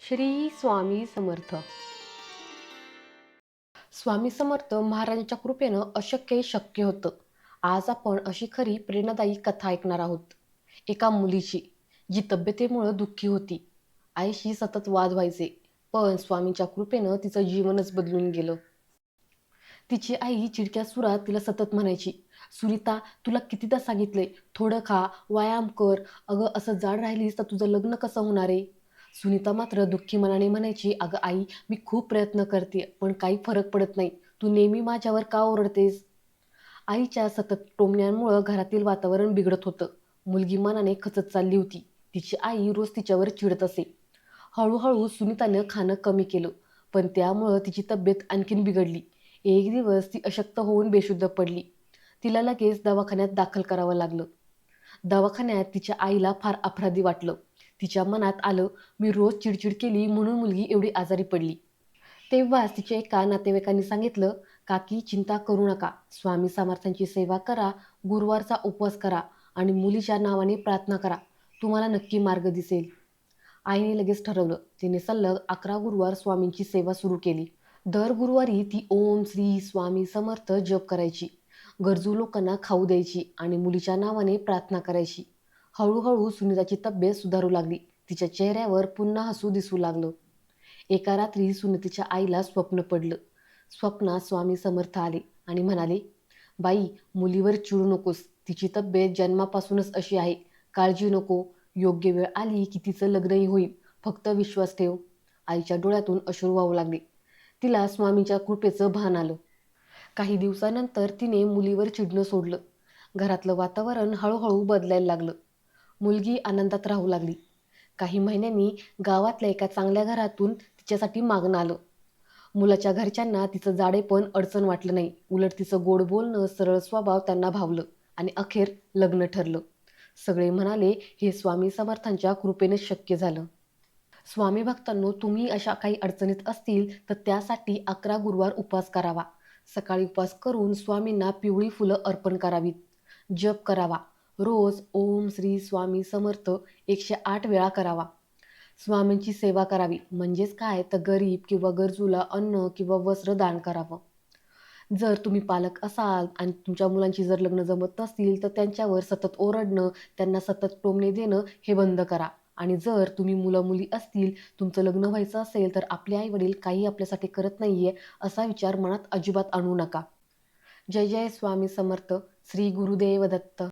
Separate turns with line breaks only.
श्री स्वामी समर्थ. स्वामी समर्थ महाराजांच्या कृपेनं अशक्य शक्य होतं. आज आपण अशी खरी प्रेरणादायी कथा ऐकणार आहोत. एका मुलीची जी तब्येतीमुळं दुःखी होती. आईशी सतत वाद व्हायचे पण स्वामींच्या कृपेनं तिचं जीवनच बदलून गेलं. तिची आई चिडक्या सुरात तिला सतत म्हणायची सुनीता तुला कितीदा सांगितले थोडं खा व्यायाम कर. अगं असं जाड राहिलीस तर तुझं लग्न कसं होणार आहे? सुनीता मात्र दुःखी मनाने म्हणायची अगं आई मी खूप प्रयत्न करते पण काही फरक पडत नाही. तू नेहमी माझ्यावर का ओरडतेस? आईच्या सतत टोमण्यांमुळं घरातील वातावरण बिघडत होतं. मुलगी मनाने खचत चालली होती. तिची आई रोज तिच्यावर चिडत असे. हळूहळू सुनीतानं खाणं कमी केलं पण त्यामुळं तिची तब्येत आणखीन बिघडली. एक दिवस ती अशक्त होऊन बेशुद्ध पडली. तिला लगेच दवाखान्यात दाखल करावं लागलं. दवाखान्यात तिच्या आईला फार अपराधी वाटलं. तिच्या मनात आलं मी रोज चिडचिड केली म्हणून मुलगी एवढी आजारी पडली. तेव्हाच तिच्या एका नातेवाईकांनी सांगितलं काकी चिंता करू नका. स्वामी समर्थांची सेवा करा गुरुवारचा उपवास करा आणि मुलीच्या नावाने प्रार्थना करा. तुम्हाला नक्की मार्ग दिसेल. आईने लगेच ठरवलं. तिने सलग अकरा गुरुवार स्वामींची सेवा सुरू केली. दर गुरुवारी ती ओम श्री स्वामी समर्थ जप करायची. गरजू लोकांना खाऊ द्यायची आणि मुलीच्या नावाने प्रार्थना करायची. हळूहळू सुनीताची तब्येत सुधारू लागली. तिच्या चेहऱ्यावर पुन्हा हसू दिसू लागलं. एका रात्री सुनीतीच्या आईला स्वप्न पडलं. स्वप्नात स्वामी समर्थ आले आणि म्हणाले बाई मुलीवर चिडू नकोस. तिची तब्येत जन्मापासूनच अशी आहे. काळजी नको. योग्य वेळ आली की तिचं लग्नही होईल. फक्त विश्वास ठेव. आईच्या डोळ्यातून अश्रू वाहू लागले. तिला स्वामींच्या कृपेचं भान आलं. काही दिवसानंतर तिने मुलीवर चिडणं सोडलं. घरातलं वातावरण हळूहळू बदलायला लागलं. मुलगी आनंदात राहू लागली. काही महिन्यांनी गावातल्या एका चांगल्या घरातून तिच्यासाठी मागणं आलं. मुलाच्या घरच्यांना तिचं जाडेपण अडचण वाटलं नाही. उलट तिचं गोड बोलणं सरळ स्वभाव त्यांना भावलं आणि अखेर लग्न ठरलं. सगळे म्हणाले हे स्वामी समर्थांच्या कृपेने शक्य झालं. स्वामी भक्तांनो तुम्ही अशा काही अडचणीत असतील तर त्यासाठी अकरा गुरुवार उपवास करावा. सकाळी उपवास करून स्वामींना पिवळी फुलं अर्पण करावीत. जप करावा. रोज ओम श्री स्वामी समर्थ एकशे आठ वेळा करावा. स्वामींची सेवा करावी. म्हणजेच काय? तर गरीब किंवा गरजूला अन्न किंवा वस्त्र दान करावं. जर तुम्ही पालक असाल आणि तुमच्या मुलांची जर लग्न जमत नसतील तर त्यांच्यावर सतत ओरडणं त्यांना सतत टोमणे देणं हे बंद करा. आणि जर तुम्ही मुलं मुली असतील तुमचं लग्न व्हायचं असेल तर आपले आई वडील काही आपल्यासाठी करत नाही आहे असा विचार मनात अजिबात आणू नका. जय जय स्वामी समर्थ. श्री गुरुदेव दत्त.